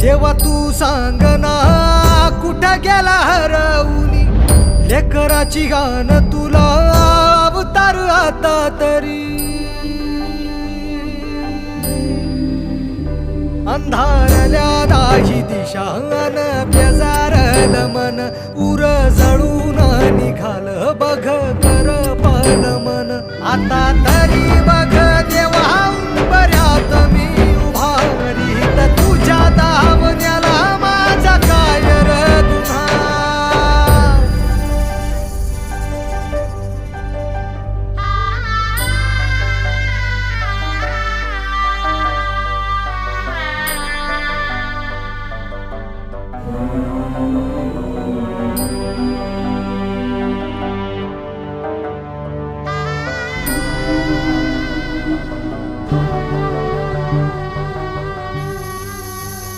देवा तू सांग ना कुठं गेला हरवूनी लेकराची गाण तुला अवतार आता तरी. अंधारल्या दाही दिशान बेजारल मन उर जळून निघाल बघ कर पल मन. आता तरी बघ Amen.